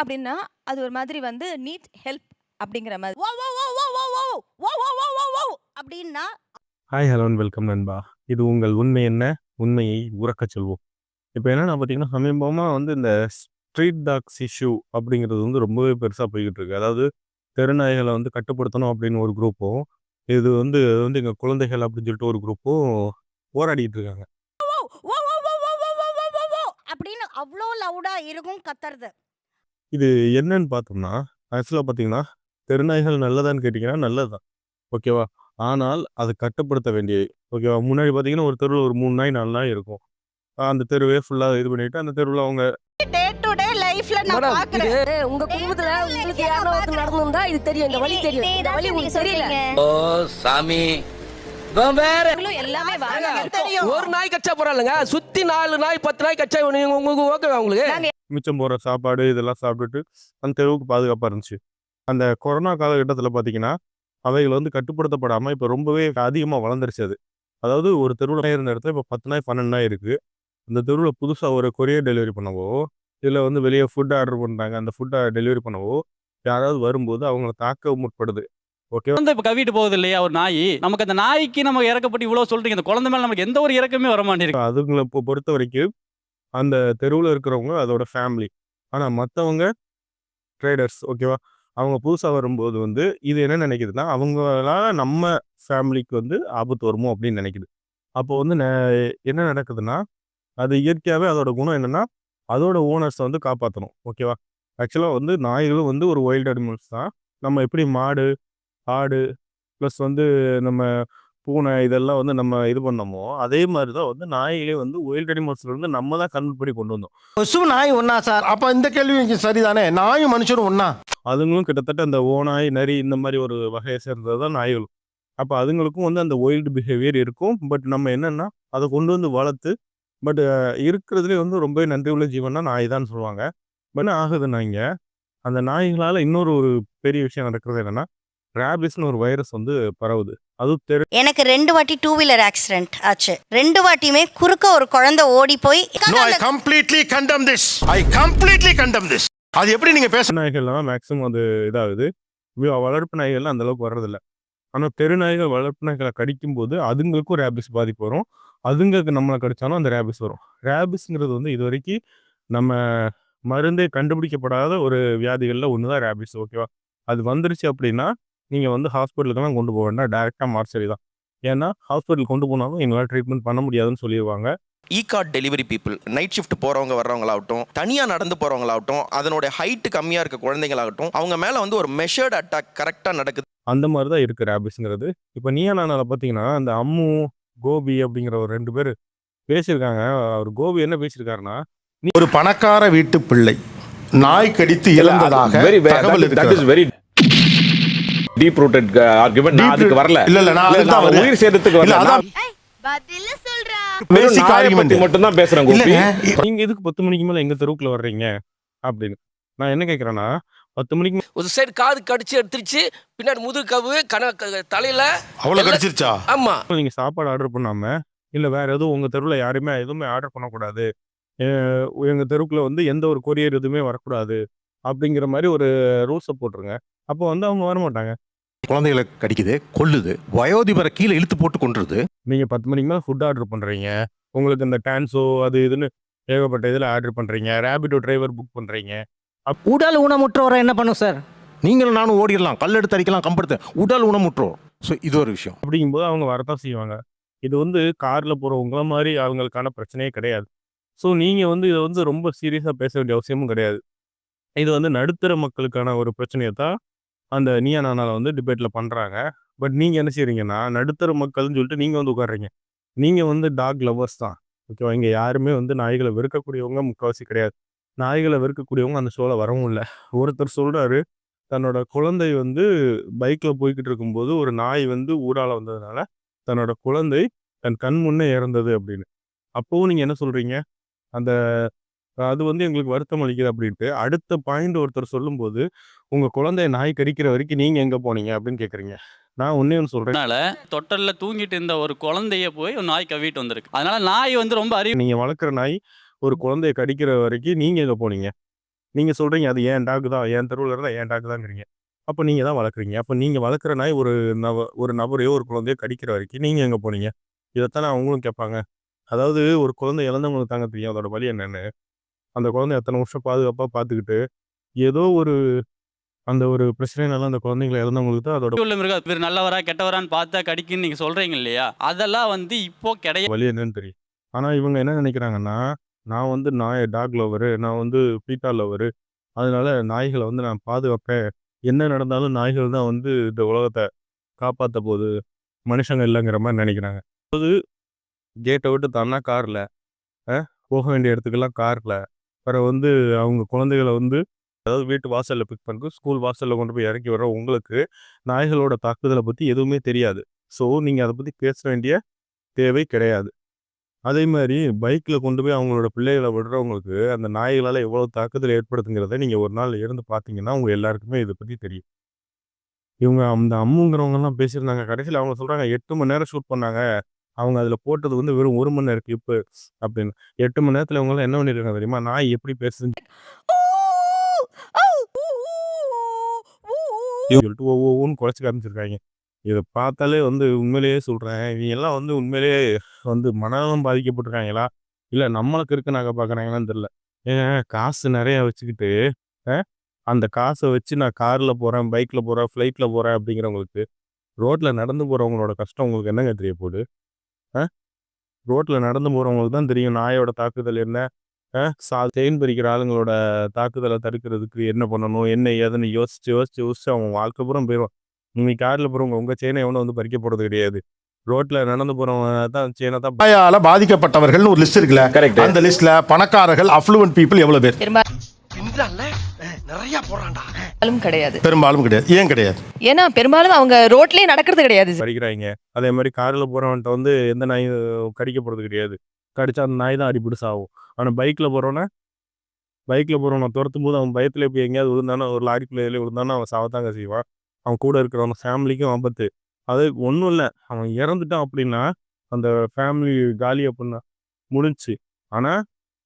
அப்படின்னா அது ஒரு மாதிரி வந்து நீட் ஹெல்ப் அப்படிங்கிற மாதிரி ஓ ஓ ஓ ஓ ஓ ஓ ஓ ஓ ஓ ஓ ஓ அப்படின்னா ஹாய் ஹலோ வெல்கம் நண்பா இது உங்கள் உண்மை என்ன உண்மையை உறக்கச் சொல்வோம் இப்போ என்னென்னா பார்த்தீங்கன்னா சமீபமாக வந்து இந்த ஸ்ட்ரீட் டாக்ஸ் இஷ்யூ அப்படிங்கிறது வந்து ரொம்பவே பெருசாக போய்கிட்டு இருக்கு அதாவது தெருநாய்களை வந்து கட்டுப்படுத்தணும் அப்படின்னு ஒரு குரூப்பும் இது வந்து வந்து எங்கள் குழந்தைகள் அப்படின்னு சொல்லிட்டு ஒரு குரூப்பும் போராடிட்டு இருக்காங்க ஓ ஓ ஓ ஓ ஓ ஓ ஓ ஓ அப்படின்னு அவ்வளோ லவுடா இருக்கும் கத்துறது இது என்னன்னு பார்த்தோம்னா ஆக்சுவலாக பார்த்தீங்கன்னா தெருநாய்கள் நல்லதான்னு கேட்டிங்கன்னா நல்லது தான் ஓகேவா? ஆனால் அது கட்டுப்படுத்த வேண்டிய ஓகேவா? முன்னாடி பார்த்தீங்கன்னா ஒரு தெருவில் ஒரு மூணு நாய் நாலு நாய் இருக்கும். அந்த தெருவே ஃபுல்லாக இது பண்ணிட்டு அந்த தெருவில் அவங்க டே டு டே லைஃப்ல நான் மேடம் பாக்குறேன் இது உங்க குடும்பத்துல உங்களுக்கு யாரோ ஒருத்தர் நடந்திருந்தா இது தெரியும். இந்த வழி தெரியும். இந்த வழி உங்களுக்கு தெரியல. ஓ சாமி. இவன் வேற. எல்லாமே வாங்க தெரியும். ஒரு நாய் கச்சா போறாளுங்க. சுத்தி நாலு நாய் பத்து நாய் கச்சா உங்க- உங்களுக்கு ஓகே உங்களுக்கு? மிச்சம் போகிற சாப்பாடு இதெல்லாம் சாப்பிட்டுட்டு அந்த தெருவுக்கு பாதுகாப்பாக இருந்துச்சு. அந்த கொரோனா காலகட்டத்தில் பார்த்தீங்கன்னா அவைகள் வந்து கட்டுப்படுத்தப்படாமல் இப்போ ரொம்பவே அதிகமாக வளர்ந்துருச்சு அது. அதாவது ஒரு தெருவில் இருந்த இடத்துல இப்போ பத்து நாய் பன்னெண்டு நாய் இருக்குது அந்த தெருவில் புதுசாக ஒரு கொரியர் டெலிவரி பண்ணவோ இல்லை வந்து வெளியே ஃபுட் ஆர்டர் பண்ணுறாங்க அந்த ஃபுட்டை டெலிவரி பண்ணவோ யாராவது வரும்போது அவங்கள தாக்க முற்படுது. ஓகே குழந்தை இப்ப கவிட்டு போகுது இல்லையா ஒரு நாய்? நமக்கு அந்த நாய்க்கு நம்ம இறக்கப்பட்டு இவ்வளவு சொல்றீங்க அந்த குழந்தை மேல நமக்கு எந்த ஒரு இறக்கமே வர மாட்டேங்குது அதுங்களை இப்போ பொறுத்த வரைக்கும் அந்த தெருவில் இருக்கிறவங்க அதோட ஃபேமிலி. ஆனால் மற்றவங்க ட்ரேடர்ஸ் ஓகேவா? அவங்க புதுசாக வரும்போது வந்து இது என்ன நினைக்குதுன்னா அவங்களால நம்ம ஃபேமிலிக்கு வந்து ஆபத்து வருமோ அப்படின்னு நினைக்குது. அப்போ வந்து என்ன நடக்குதுன்னா அது இயற்கையாகவே அதோட குணம் என்னன்னா அதோட ஓனர்ஸை வந்து காப்பாற்றணும் ஓகேவா? ஆக்சுவலாக வந்து நாய்களும் வந்து ஒரு ஒயில்டு அனிமல்ஸ் தான். நம்ம எப்படி மாடு ஆடு ப்ளஸ் வந்து நம்ம பூனை இதெல்லாம் வந்து நம்ம இது பண்ணோமோ அதே மாதிரி தான் வந்து நாய்களே வந்து ஒயில்ட் அனிமல்ஸ்ல இருந்து நம்ம தான் கன்வெர்ட் பண்ணி கொண்டு வந்தோம். கொசு நாய் ஒண்ணா சார்? அப்ப இந்த கேள்வி சரிதானே? நாயும் மனுஷனும் ஒண்ணா? அதுங்களும் கிட்டத்தட்ட அந்த ஓநாய் நரி இந்த மாதிரி ஒரு வகையை சேர்ந்தது தான் நாய்களும். அப்போ அதுங்களுக்கும் வந்து அந்த ஒயில்டு பிஹேவியர் இருக்கும். பட் நம்ம என்னன்னா அதை கொண்டு வந்து வளர்த்து பட் இருக்கிறதுலே வந்து ரொம்பவே நன்றி உள்ள ஜீவன்னா நாய் தான் சொல்லுவாங்க பட் ஆகுதுன்னா இங்க அந்த நாய்களால் இன்னொரு ஒரு பெரிய விஷயம் நடக்கிறது என்னன்னா ரேபிஸ்னு ஒரு வைரஸ் வந்து பரவுது. அதுவும் தெரு எனக்கு ரெண்டு வாட்டி டூ வீலர் ஆக்சிடென்ட் ஆச்சு. ரெண்டு வாட்டியுமே குறுக்க ஒரு குழந்தை ஓடி போய் no I completely condemn this I completely condemn this அது எப்படி நீங்க பேச நாய்கள்லாம் மேக்ஸிமம் அது இதாகுது. வளர்ப்பு நாய்கள்லாம் அந்த அளவுக்கு வர்றதில்ல. ஆனால் தெரு நாய்கள் வளர்ப்பு நாய்களை கடிக்கும் போது அதுங்களுக்கும் ரேபிஸ் பாதிப்பு வரும். அதுங்களுக்கு நம்மளை கடிச்சாலும் அந்த ரேபிஸ் வரும். ரேபிஸ்ங்கிறது வந்து இது வரைக்கும் நம்ம மருந்தே கண்டுபிடிக்கப்படாத ஒரு வியாதிகளில் ஒன்று தான் ரேபிஸ் ஓகேவா அது வந்துருச்சு அப்படின்னா நீங்கள் வந்து ஹாஸ்பிட்டலுக்கெல்லாம் கொண்டு போக வேண்டாம். டேரெக்டாக மார்ச்சரி தான். ஏன்னா ஹாஸ்பிட்டல் கொண்டு போனாலும் எங்களால் ட்ரீட்மெண்ட் பண்ண முடியாதுன்னு சொல்லிடுவாங்க இ card delivery people night shift போறவங்க வர்றவங்களாகட்டும் தனியா நடந்து போறவங்களாகட்டும் அதனுடைய ஹைட் கம்மியா இருக்க குழந்தைங்களாகட்டும் அவங்க மேல வந்து ஒரு மெஷர்ட் அட்டாக் கரெக்டா நடக்குது. அந்த மாதிரி தான் இருக்குது ரேபிஸ்ங்கிறது இப்போ நீயா நானால பார்த்தீங்கன்னா அந்த அம்மு கோபி அப்படிங்கிற ஒரு ரெண்டு பேர் பேசியிருக்காங்க. அவர் கோபி என்ன பேசியிருக்காருன்னா ஒரு பணக்கார வீட்டு பிள்ளை நாய் கடித்து இழந்ததாக வெரி தகவல் டீப் ரூட்டட் ஆர்குமெண்ட் நான் அதுக்கு வரல. இல்ல இல்ல நான். உயிர் சேதத்துக்கு இல்ல, வரல. அதான் பதில சொல்றா. argument. பத்தி மட்டும் தான் பேசுறேன் நீங்க எதுக்கு பத்து மணிக்கு மேல எங்க தெருவுக்குள்ள வர்றீங்க? அப்படின்னு. நான் என்ன கேட்குறேன்னா பத்து மணிக்கு ஒரு சைடு காது கடிச்சு எடுத்துருச்சு பின்னாடி முதுகு கவு கண க- தலையில. அவ்வளவு கடிச்சிருச்சா? ஆமா. நீங்க சாப்பாடு ஆர்டர் பண்ணாம இல்ல வேற எதுவும் உங்க தெருவுல யாருமே எதுவுமே ஆர்டர் பண்ணக்கூடாது. எங்க தெருவுக்குள்ள வந்து எந்த ஒரு கொரியர் எதுவுமே வரக்கூடாது. அப்படிங்கிற மாதிரி ஒரு ரூல்ஸை போட்டுருங்க. அப்போ வந்து அவங்க வர மாட்டாங்க குழந்தைகளை கடிக்குது கொல்லுது வயோதிபரை கீழே இழுத்து போட்டு கொன்றுது. நீங்க பத்து மணிக்கு மேல ஃபுட் ஆர்டர் பண்றீங்க. உங்களுக்கு இந்த டான்ஸோ அது இதுன்னு ஏகப்பட்ட இதில் ஆர்டர் பண்றீங்க. ரேபிடோ டிரைவர் புக் பண்றீங்க. உடல் ஊனமுற்றோரை என்ன பண்ணும் சார் நீங்களும் நானும் ஓடிடலாம். கல் எடுத்து அடிக்கலாம் கம்பெடுத்து. உடல் ஊனமுற்றோர். ஸோ இது ஒரு விஷயம். அப்படிங்கும்போது அவங்க வரத்தான் செய்வாங்க. இது வந்து காரில் போகிறவங்கள மாதிரி அவங்களுக்கான பிரச்சனையே கிடையாது. ஸோ நீங்கள் வந்து இதை வந்து ரொம்ப சீரியஸாக பேச வேண்டிய அவசியமும் கிடையாது. இது வந்து நடுத்தர மக்களுக்கான ஒரு பிரச்சனையை தான் அந்த நீயா நானால வந்து டிபேட்டில் பண்ணுறாங்க பட் நீங்கள் என்ன செய்றீங்கன்னா நடுத்தர மக்கள்னு சொல்லிட்டு நீங்கள் வந்து உட்கார்றீங்க. நீங்கள் வந்து டாக் லவ்வர்ஸ் தான். ஓகேவா இங்கே யாருமே வந்து நாய்களை வெறுக்கக்கூடியவங்க முக்கால்வாசி கிடையாது. நாய்களை வெறுக்கக்கூடியவங்க அந்த ஷோவில் வரவும் இல்லை. ஒருத்தர் சொல்கிறாரு தன்னோட குழந்தை வந்து பைக்கில் போய்கிட்டு இருக்கும்போது ஒரு நாய் வந்து ஊரால் வந்ததுனால தன்னோட குழந்தை தன் கண் முன்னே இறந்தது அப்படின்னு. அப்போவும் நீங்கள் என்ன சொல்கிறீங்க அந்த அது வந்து எங்களுக்கு வருத்தம் அளிக்குது அப்படின்ட்டு அடுத்த பாயிண்ட் ஒருத்தர் சொல்லும்போது உங்கள் குழந்தைய நாய் கடிக்கிற வரைக்கும் நீங்கள் எங்கே போனீங்க? அப்படின்னு கேட்குறீங்க. நான் ஒன்றே ஒன்று சொல்கிறேன் அதனால தொட்டல்ல தூங்கிட்டு இருந்த ஒரு குழந்தைய போய் ஒரு நாய் கவிட்டு வந்திருக்கு. அதனால நாய் வந்து ரொம்ப அறிவு நீங்கள் வளர்க்குற நாய் ஒரு குழந்தைய கடிக்கிற வரைக்கும் நீங்கள் எங்கே போனீங்க? நீங்க சொல்றீங்க அது என் டாக் தான் என் தெருவில் இருந்தால் என் டாக் தாங்கிறீங்க அப்போ நீங்க தான் வளர்க்குறீங்க. அப்போ நீங்க வளர்க்குற நாய் ஒரு நப ஒரு நபரையோ ஒரு குழந்தையோ கடிக்கிற வரைக்கும் நீங்க எங்க போனீங்க? இதைத்தானே அவங்களும் கேட்பாங்க. அதாவது ஒரு குழந்தை இழந்தவங்களுக்கு தாங்க தெரியும். அதோட வலி என்னன்னு. அந்த குழந்தை எத்தனை வருஷம் பாதுகாப்பாக பார்த்துக்கிட்டு ஏதோ ஒரு அந்த ஒரு பிரச்சனைனால அந்த குழந்தைங்களை இழந்தவங்களுக்கு தான் அதோட உள்ள மிருகம் இவர் நல்லவரா கெட்டவரான்னு பார்த்தா கடிக்குன்னு நீங்க சொல்றீங்க இல்லையா? அதெல்லாம் வந்து இப்போ கிடையாது வலி என்னன்னு தெரியும் ஆனால் இவங்க என்ன நினைக்கிறாங்கன்னா நான் வந்து நாய் டாக் லவரு நான் வந்து பீட்டா லவரு அதனால நாய்களை வந்து நான் பாதுகாப்பேன். என்ன நடந்தாலும் நாய்கள் தான் வந்து இந்த உலகத்தை காப்பாற்ற போகுது. மனுஷங்க இல்லைங்கிற மாதிரி நினைக்கிறாங்க. அது கேட்டை விட்டு தானா காரில் போக வேண்டிய இடத்துக்கெல்லாம் காரில் பிறகு வந்து அவங்க குழந்தைகளை வந்து அதாவது வீட்டு வாசலில் பிக் பண்ணிட்டு ஸ்கூல் வாசலில் கொண்டு போய் இறக்கி வர உங்களுக்கு நாய்களோட தாக்குதலை பற்றி எதுவுமே தெரியாது. ஸோ நீங்கள் அதை பற்றி பேச வேண்டிய தேவை கிடையாது. அதே மாதிரி பைக்கில் கொண்டு போய் அவங்களோட பிள்ளைகளை விடுறவங்களுக்கு அந்த நாய்களால் எவ்வளோ தாக்குதல் ஏற்படுத்துங்கிறத நீங்கள் ஒரு நாள் இருந்து பார்த்தீங்கன்னா உங்கள் எல்லாருக்குமே இதை பற்றி தெரியும். இவங்க அந்த அம்முங்கிறவங்கலாம் பேசியிருந்தாங்க. கடைசியில் அவங்க சொல்கிறாங்க எட்டு மணி நேரம் ஷூட் பண்ணாங்க. அவங்க அதில் போட்டது வந்து வெறும் ஒரு மணி நேரம் கிளிப்பு அப்படின்னு. எட்டு மணி நேரத்தில் இவங்களாம் என்ன பண்ணியிருக்காங்க தெரியுமா? நாய் எப்படி பேசுதுன்னு சொல்லிட்டு ஒவ்வொன்னு குறைச்சி காமிச்சிருக்காங்க இதை பார்த்தாலே வந்து உண்மையிலேயே சொல்கிறேன் இவங்க எல்லாம் வந்து உண்மையிலேயே வந்து மனநலம் பாதிக்கப்பட்டிருக்காங்களா? இல்லை நம்மளுக்கு இருக்க நாங்கள் பார்க்குறாங்களான்னு தெரில ஏன் காசு நிறையா வச்சுக்கிட்டு அந்த காசை வச்சு நான் காரில் போகிறேன் பைக்கில் போகிறேன் ஃப்ளைட்டில் போகிறேன் அப்படிங்கிறவங்களுக்கு ரோட்டில் நடந்து போகிறவங்களோட கஷ்டம் உங்களுக்கு என்னங்க தெரிய போகுது? ரோட்டில் நடந்து போகிறவங்களுக்கு தான் தெரியும் நாயோட தாக்குதல் என்ன? சா செயின் பறிக்கிற ஆளுங்களோட தாக்குதலை தடுக்கிறதுக்கு என்ன பண்ணணும்? என்ன ஏதுன்னு யோசிச்சு யோசிச்சு யோசிச்சு அவங்க வாழ்க்கை பூரா போயிடும் இன்னைக்கு காரில் போகிறவங்க உங்கள் செயினை எவனும் வந்து பறிக்க போகிறது கிடையாது. ரோட்டில் நடந்து போகிறவங்க தான் செயினை தான் நாயால பாதிக்கப்பட்டவர்கள்னு ஒரு லிஸ்ட் இருக்குல்ல? கரெக்ட் அந்த லிஸ்ட்ல பணக்காரர்கள் அஃப்ளூவன்ட் பீப்புள் எவ்வளவு பேர்? நிறைய போறான்டா. பெரும்பாலும் கிடையாது. பெரும்பாலும் கிடையாது. ஏன் கிடையாது? ஏன்னா பெரும்பாலும் அவங்க ரோட்லயே நடக்கிறது கிடையாது. பறிக்கிறாங்க அதே மாதிரி காரில் போகிறவன்ட்ட வந்து எந்த நாய் கடிக்க போகிறது கிடையாது. கடிச்சா அந்த நாய் தான் அடிபிடி சாகும் ஆனால் பைக்கில் போகிறவன பைக்கில் போகிறவனை துரத்தும் போது அவன் பயத்தில் போய் எங்கேயாவது விழுந்தானோ ஒரு லாரிக்குள்ள எதுலயும் விழுந்தானோ அவன் சாவத்தாங்க செய்வான். அவன் கூட இருக்கிறவங்க ஃபேமிலிக்கும் ஆபத்து. அது ஒன்றும் இல்லை. அவன் இறந்துட்டான் அப்படின்னா அந்த ஃபேமிலி காலி அப்படின்னா முடிஞ்சுச்சு. ஆனால்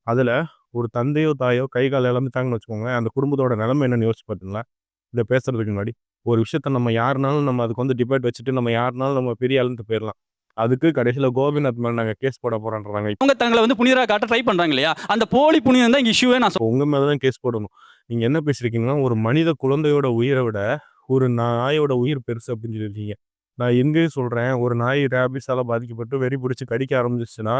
அதில் ஒரு தந்தையோ தாயோ கை கால் இழந்துட்டாங்கன்னு வச்சுக்கோங்க. அந்த குடும்பத்தோட நிலைமை என்னன்னு யோசிச்சு பார்த்தீங்களா இதை பேசுறதுக்கு முன்னாடி ஒரு விஷயத்த நம்ம யாருனாலும் நம்ம அதுக்கு வந்து டிபேட் வச்சுட்டு நம்ம யாருனாலும் நம்ம பெரிய ஆளுன்ட்டு போயிடலாம் அதுக்கு கடைசியில் கோபிநாத் மேலே நாங்கள் கேஸ் போட போகிறோன்றாங்க அவங்க தங்களை வந்து புனிதரா காட்ட ட்ரை பண்றாங்க இல்லையா? அந்த போலி புனிதம் தான் இங்க இஷ்யூவே நான் உங்கள் மேலே தான் கேஸ் போடணும். நீங்கள் என்ன பேசுறீங்கன்னா ஒரு மனித குழந்தையோட உயிரை விட ஒரு நாயோட உயிர் பெருசு அப்படின்னு சொல்லியிருக்கீங்க. நான் எங்கேயும் சொல்கிறேன் ஒரு நாய் ரேபிஸால் பாதிக்கப்பட்டு வெறி பிடிச்சி கடிக்க ஆரம்பிச்சிச்சுன்னா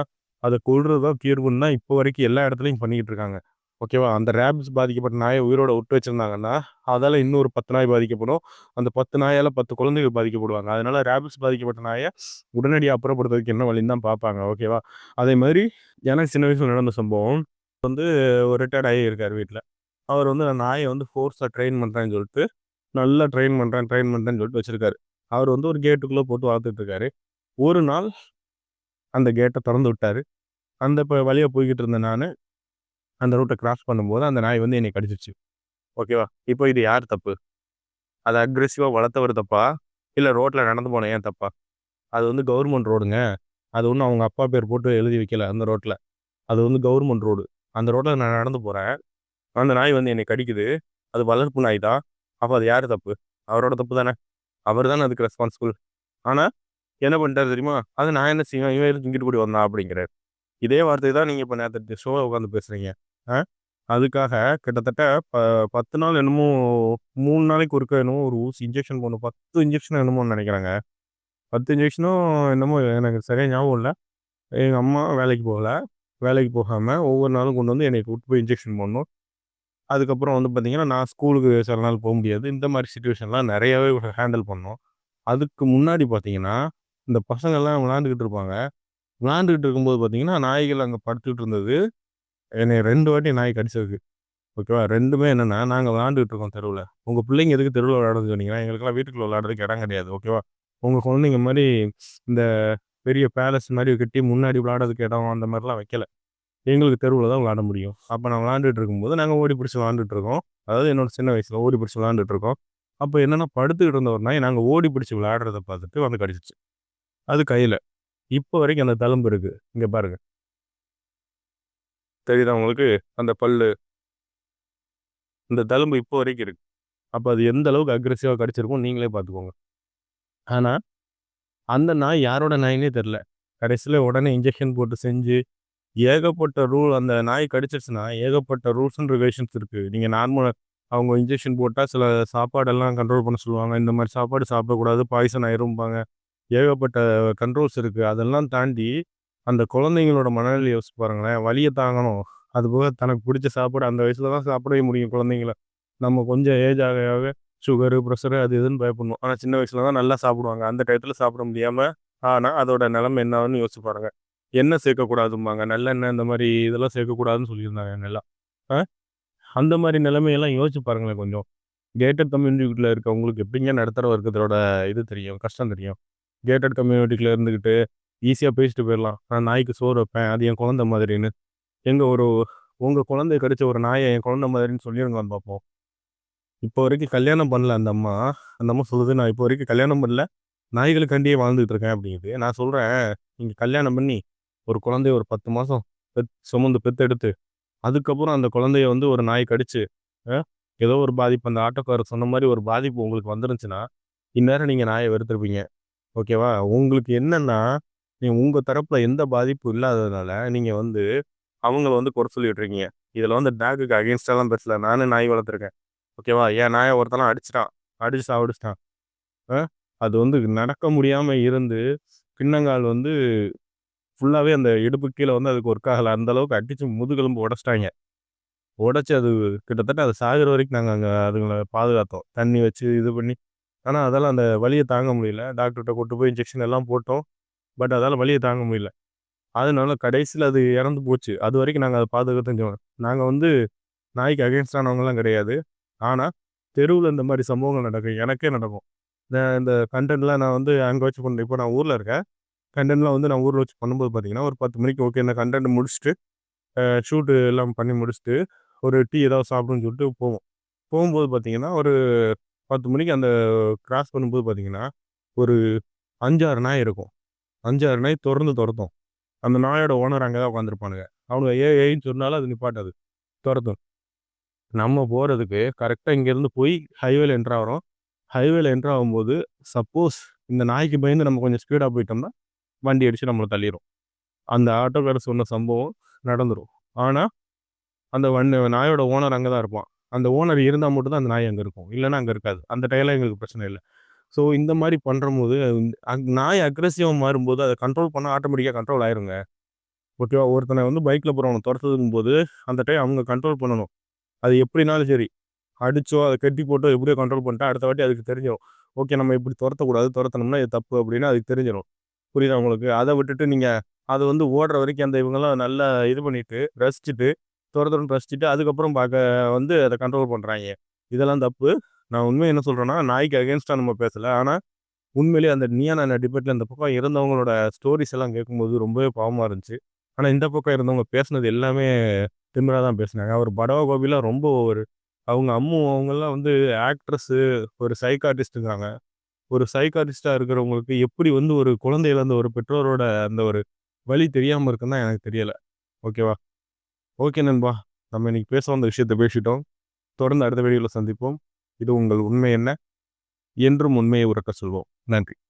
அதை கொள்றது தான் தீர்வுன்னு தான் இப்போ வரைக்கும் எல்லா இடத்துலையும் பண்ணிக்கிட்டு இருக்காங்க. ஓகேவா? அந்த ரேபிஸ் பாதிக்கப்பட்ட நாயை உயிரோட விட்டு வச்சுருந்தாங்கன்னா அதால் இன்னொரு பத்து நாய் பாதிக்கப்படும். அந்த பத்து நாயால் பத்து குழந்தைகள் பாதிக்கப்படுவாங்க. அதனால ரேபிஸ் பாதிக்கப்பட்ட நாயை உடனடியாக அப்புறப்படுத்துறதுக்கு என்ன வழின்னு தான் பார்ப்பாங்க ஓகேவா? அதே மாதிரி எனக்கு சின்ன வயசில் நடந்த சம்பவம். வந்து ஒரு ரிட்டையர்ட் ஆகி இருக்கார் வீட்டில் அவர் வந்து அந்த நாயை வந்து ஃபோர்ஸாக ட்ரெயின் பண்ணுறேன்னு சொல்லிட்டு நல்லா ட்ரெயின் பண்ணுறேன் ட்ரெயின் பண்ணுறேன்னு சொல்லிட்டு வச்சுருக்காரு. அவர் வந்து ஒரு கேட்டுக்குள்ளே போட்டு வளர்த்துட்டு இருக்காரு. ஒரு நாள் அந்த கேட்டை திறந்து விட்டார். அந்த இப்போ வழியாக போய்கிட்டு இருந்த நான் அந்த ரூட்டை கிராஸ் பண்ணும்போது அந்த நாய் வந்து என்னை கடிச்சிருச்சு ஓகேவா இப்போ இது யார் தப்பு? அதை அக்ரெசிவாக வளர்த்தவர் தப்பா? இல்லை ரோட்டில் நடந்து போன ஏன் தப்பா? அது வந்து கவர்மெண்ட் ரோடுங்க அது ஒன்றும் அவங்க அப்பா பேர் போட்டு எழுதி வைக்கல அந்த ரோட்டில் அது வந்து கவர்மெண்ட் ரோடு அந்த ரோட்டில் நான் நடந்து போகிறேன் அந்த நாய் வந்து என்னை கடிக்குது. அது வளர்ப்பு நாய் தான். அப்போ அது யார் தப்பு? அவரோட தப்பு தானே? அவர் தானே அதுக்கு ரெஸ்பான்சிபிள் ஆனால் என்ன பண்ணிட்டாரு தெரியுமா? அது நான் என்ன செய்வேன்? இவன் எதுக்கு இங்கிட்டு கூடி வந்தான்? அப்படிங்கிறார். இதே வார்த்தை தான் நீங்கள் இப்போ நேற்று ஷோவில் உட்காந்து பேசுகிறீங்க ஆ? அதுக்காக கிட்டத்தட்ட ப பத்து நாள் என்னமோ மூணு நாளைக்கு ஒருக்க என்னமோ ஒரு ஊசி இன்ஜெக்ஷன் போடணும். பத்து இன்ஜெக்ஷன் என்னமோன்னு நினைக்கிறாங்க. பத்து இன்ஜெக்ஷனும் என்னமோ எனக்கு சரியாக ஞாபகம் இல்லை. எங்கள் அம்மா வேலைக்கு போகல. வேலைக்கு போகாமல் ஒவ்வொரு நாளும் கொண்டு வந்து என்னை கூப்பிட்டு போய் இன்ஜெக்ஷன் போடணும். அதுக்கப்புறம் வந்து பார்த்திங்கன்னா நான் ஸ்கூலுக்கு சில நாள் போக முடியாது. இந்த மாதிரி சுச்சுவேஷன்லாம் நிறையாவே ஹேண்டில் பண்ணோம். அதுக்கு முன்னாடி பார்த்தீங்கன்னா இந்த பசங்கள்லாம் விளாண்டுக்கிட்டு இருப்பாங்க. விளாண்டுக்கிட்டு இருக்கும்போது பார்த்தீங்கன்னா நாய்கள் அங்கே படுத்துக்கிட்டு இருந்தது. என்னை ரெண்டு வாட்டி நாய் கடிச்சிருக்கு ஓகேவா? ரெண்டுமே என்னென்னா நாங்கள் விளாண்டுக்கிட்டு இருக்கோம் தெருவில். உங்கள் பிள்ளைங்க எதுக்கு தெருவில் விளாடுறது சொன்னீங்கன்னா எங்களுக்கெல்லாம் வீட்டுக்குள்ள விளையாடுறதுக்கு இடம் கிடையாது. ஓகேவா? உங்கள் குழந்தைங்க மாதிரி இந்த பெரிய பேலஸ் மாதிரி கட்டி முன்னாடி விளையாடுறதுக்கு இடம் அந்த மாதிரிலாம் வைக்கல. எங்களுக்கு தெருவில் தான் விளாட முடியும். அப்போ நான் விளாண்டுட்டு இருக்கும்போது நாங்கள் ஓடி பிடிச்சி விளாண்டுட்டு இருக்கோம். அதாவது என்னோட சின்ன வயசில் ஓடி பிடிச்சி விளாண்டுட்டு இருக்கோம். அப்போ என்னென்னா படுத்துக்கிட்டு இருந்த ஒரு நாய் நாங்கள் ஓடி பிடிச்சி விளையாடுறத பார்த்துட்டு வந்து கடிச்சிச்சு. அது கையில். இப்போ வரைக்கும் அந்த தழும்பு இருக்குது இங்கே பாருங்கள் தெரியுதா உங்களுக்கு? அந்த பல்லு. இந்த தழும்பு இப்போ வரைக்கும் இருக்குது அப்போ அது எந்த அளவுக்கு அக்ரெசிவாக கடிச்சிருக்கும் நீங்களே பார்த்துக்கோங்க ஆனால் அந்த நாய் யாரோட நாயினே தெரில கடைசியில் உடனே இன்ஜெக்ஷன் போட்டு செஞ்சு ஏகப்பட்ட ரூல் அந்த நாய் கடிச்சிருச்சுன்னா ஏகப்பட்ட ரூல்ஸ் அண்ட் ரெகுலேஷன்ஸ் இருக்குது நீங்கள் நார்மலாக அவங்க இன்ஜெக்ஷன் போட்டால் சில சாப்பாடெல்லாம் கண்ட்ரோல் பண்ண சொல்லுவாங்க. இந்த மாதிரி சாப்பாடு சாப்பிடக்கூடாது பாய்சன் ஆயிரும்பாங்க. ஏகப்பட்ட கண்ட்ரோல்ஸ் இருக்குது அதெல்லாம் தாண்டி அந்த குழந்தைங்களோட மனநிலை யோசிச்சு பாருங்களேன். வலியை தாங்கணும். அது போக தனக்கு பிடிச்ச சாப்பாடு அந்த வயசில் தான் சாப்பிடவே முடியும் குழந்தைங்கள. நம்ம கொஞ்சம் ஏஜ் ஆக ஆக சுகரு ப்ரெஷரு அது இதுன்னு பயப்படணும். ஆனால் சின்ன வயசில் தான் நல்லா சாப்பிடுவாங்க. அந்த டயத்தில் சாப்பிட முடியாமல் ஆனால் அதோட நிலமை என்னன்னு யோசிச்சு பாருங்க. எண்ணெய் சேர்க்கக்கூடாதும்பாங்க. நல்லெண்ணெய் இந்த மாதிரி இதெல்லாம் சேர்க்கக்கூடாதுன்னு சொல்லியிருந்தாங்க எல்லாம் ஆ? அந்த மாதிரி நிலைமையெல்லாம் யோசிச்சு பாருங்களேன் கொஞ்சம். கேட்டட் கம்யூனிட்டியில் இருக்கவங்களுக்கு எப்படிங்க நடுத்தர வர்க்கத்தோட இது தெரியும் கஷ்டம் தெரியும்? கேட்டட் கம்யூனிட்டியில் இருந்துக்கிட்டு ஈஸியாக பேசிட்டு போயிடலாம். நான் நாய்க்கு சோறு வைப்பேன் அது என் குழந்த மாதிரின்னு. எங்கள் ஒரு உங்கள் குழந்தைய கடிச்ச ஒரு நாயை என் குழந்தை மாதிரின்னு சொல்லிடுங்கன்னு பார்ப்போம். இப்போ வரைக்கும் கல்யாணம் பண்ணல அந்த அம்மா. அந்த அம்மா சொல்லுது நான் இப்போ வரைக்கும் கல்யாணம் பண்ணல நாய்களுக்காண்டியே வாழ்ந்துகிட்டு இருக்கேன் அப்படிங்குது. நான் சொல்கிறேன் நீங்கள் கல்யாணம் பண்ணி ஒரு குழந்தைய ஒரு பத்து மாதம் பெத் சுமந்து பெத்தெடுத்து அதுக்கப்புறம் அந்த குழந்தைய வந்து ஒரு நாய் கடிச்சு ஆ, ஏதோ ஒரு பாதிப்பு. அந்த ஆட்டோக்காரர் சொன்ன மாதிரி ஒரு பாதிப்பு உங்களுக்கு வந்துருந்துச்சுன்னா இந்நேரம் நீங்கள் நாயை வெறுத்துருப்பீங்க. ஓகேவா? உங்களுக்கு என்னன்னா நீங்கள் உங்கள் தரப்பில் எந்த பாதிப்பும் இல்லாததுனால நீங்கள் வந்து அவங்கள வந்து குறை சொல்லிட்டுருக்கீங்க. இதில் வந்து டாக்குக்கு அகேன்ஸ்டாலாம் பேசல. நானும் நாய் வளர்த்துருக்கேன். ஓகேவா? என் நாயை ஒருத்தலாம் அடிச்சிட்டான். அடிச்சு சாவடிச்சிட்டான். ஆ? அது வந்து நடக்க முடியாமல் இருந்து பின்னங்கால் வந்து ஃபுல்லாகவே அந்த இடுப்பு கீழே வந்து அதுக்கு ஒர்க் ஆகலை. அந்த அளவுக்கு அடிச்சு முதுகெலும்பு உடச்சிட்டாங்க. உடச்சி அது கிட்டத்தட்ட அது சாகுற வரைக்கும் நாங்கள் அங்கே அதுங்களை பாதுகாத்தோம். தண்ணி வச்சு இது பண்ணி ஆனால் அதால் அந்த வலியை தாங்க முடியல. டாக்டர்கிட்ட கொண்டு போய் இன்ஜெக்ஷன் எல்லாம் போட்டோம். பட் அதால் வலியை தாங்க முடியல. அதனால கடைசியில் அது இறந்து போச்சு. அது வரைக்கும் நாங்கள் அதை பாதுகாத்து செஞ்சோம் நாங்கள் வந்து நாய்க்கு அகேன்ஸ்டானவங்கலாம் கிடையாது. ஆனால் தெருவில் இந்த மாதிரி சம்பவங்கள் நடக்கும். எனக்கே நடக்கும். இந்த இந்த கண்டென்ட்லாம் நான் வந்து அங்கே வச்சு பண்ண இப்போ நான் ஊரில் இருக்கேன். கண்டென்ட்லாம் வந்து நான் ஊரில் வச்சு பண்ணும்போது பார்த்தீங்கன்னா ஒரு பத்து மணிக்கு ஓகே இந்த கண்டென்ட் முடிச்சுட்டு ஷூட்டு எல்லாம் பண்ணி முடிச்சுட்டு ஒரு டீ ஏதாவது சாப்பிடுன்னு சொல்லிட்டு போவோம். போகும்போது பார்த்தீங்கன்னா ஒரு பத்து மணிக்கு அந்த கிராஸ் பண்ணும்போது பார்த்தீங்கன்னா ஒரு அஞ்சாறு நாய் இருக்கும். அஞ்சாறு நாய் திறந்து துரத்தும். அந்த நாயோட ஓனர் அங்கே தான் உட்காந்துருப்பானுங்க அவனுங்க ஏ ஏன்னு சொன்னாலும் அது நிப்பாட்டாது துரத்தும். நம்ம போகிறதுக்கு கரெக்டாக இங்கேருந்து போய் ஹைவேல என்ட்ரு ஆகிறோம். ஹைவேல என்ட்ரு ஆகும்போது சப்போஸ் இந்த நாய்க்கு பயந்து நம்ம கொஞ்சம் ஸ்பீடாக போயிட்டோம்னா வண்டி அடித்து நம்மளை தள்ளிடும் அந்த ஆட்டோக்காரர் சொன்ன சம்பவம் நடந்துடும் ஆனால் அந்த வண்டி நாயோட ஓனர் அங்கே தான் இருப்பான். அந்த ஓனர் இருந்தால் மட்டும்தான் அந்த நாய் அங்கே இருக்கும். இல்லைன்னா அங்கே இருக்காது. அந்த டயம்ல எங்களுக்கு பிரச்சனை இல்லை. ஸோ இந்த மாதிரி பண்ணும்போது நாய் அக்ரெசிவாக மாறும்போது அதை கண்ட்ரோல் பண்ணால் ஆட்டோமேட்டிக்காக கண்ட்ரோல் ஆயிருங்க. ஓகேவா? ஒருத்தனை வந்து பைக்கில் போகிறவனை துரத்துதும் போது அந்த டைம் அவங்க கண்ட்ரோல் பண்ணணும். அது எப்படினாலும் சரி. அடிச்சோ அதை கட்டி போட்டோ எப்படியோ கண்ட்ரோல் பண்ணிட்டா அடுத்த வாட்டி அதுக்கு தெரிஞ்சிடும் ஓகே நம்ம இப்படி துரத்தக்கூடாது. துரத்தணும்னா இது தப்பு அப்படின்னு அதுக்கு தெரிஞ்சிடும் புரியுதா உங்களுக்கு? அதை விட்டுட்டு நீங்கள் அது வந்து ஓடுற வரைக்கும் அந்த இவங்கெல்லாம் நல்லா இது பண்ணிவிட்டு ரசிச்சுட்டு துரத்துறன்னு ரசிச்சுட்டு அதுக்கப்புறம் பார்க்க வந்து அதை கண்ட்ரோல் பண்ணுறாங்க இதெல்லாம் தப்பு. நான் உண்மையை என்ன சொல்கிறேன்னா நாய்க்கு அகேன்ஸ்டாக நம்ம பேசலை. ஆனால் உண்மையிலேயே அந்த நீயா நான் டிபேட்டில் அந்த பக்கம் இருந்தவங்களோட ஸ்டோரிஸ் எல்லாம் கேட்கும்போது ரொம்பவே பாவமாக இருந்துச்சு. ஆனால் இந்த பக்கம் இருந்தவங்க பேசுனது எல்லாமே திமிராக தான் பேசினாங்க. அவர் படவ கோபிலாம் ரொம்ப ஒரு அவங்க அம்மு அவங்கெல்லாம் வந்து ஆக்ட்ரஸ்ஸு ஒரு சைக்காட்டிஸ்ட்டுங்கிறாங்க ஒரு சைக்காட்டிஸ்டாக இருக்கிறவங்களுக்கு எப்படி வந்து ஒரு குழந்தையில அந்த ஒரு பெற்றோரோட அந்த ஒரு வழி தெரியாமல் இருக்குன்னு தான் எனக்கு தெரியலை. ஓகேவா? ஓகே நண்பா நம்ம இன்னைக்கு பேச வந்த விஷயத்தை பேசிட்டோம். தொடர்ந்து அடுத்த வீடியோவில் சந்திப்போம். இது உங்கள் உண்மை என்ன? என்றும் உண்மையை உறக்க சொல்வோம். நன்றி.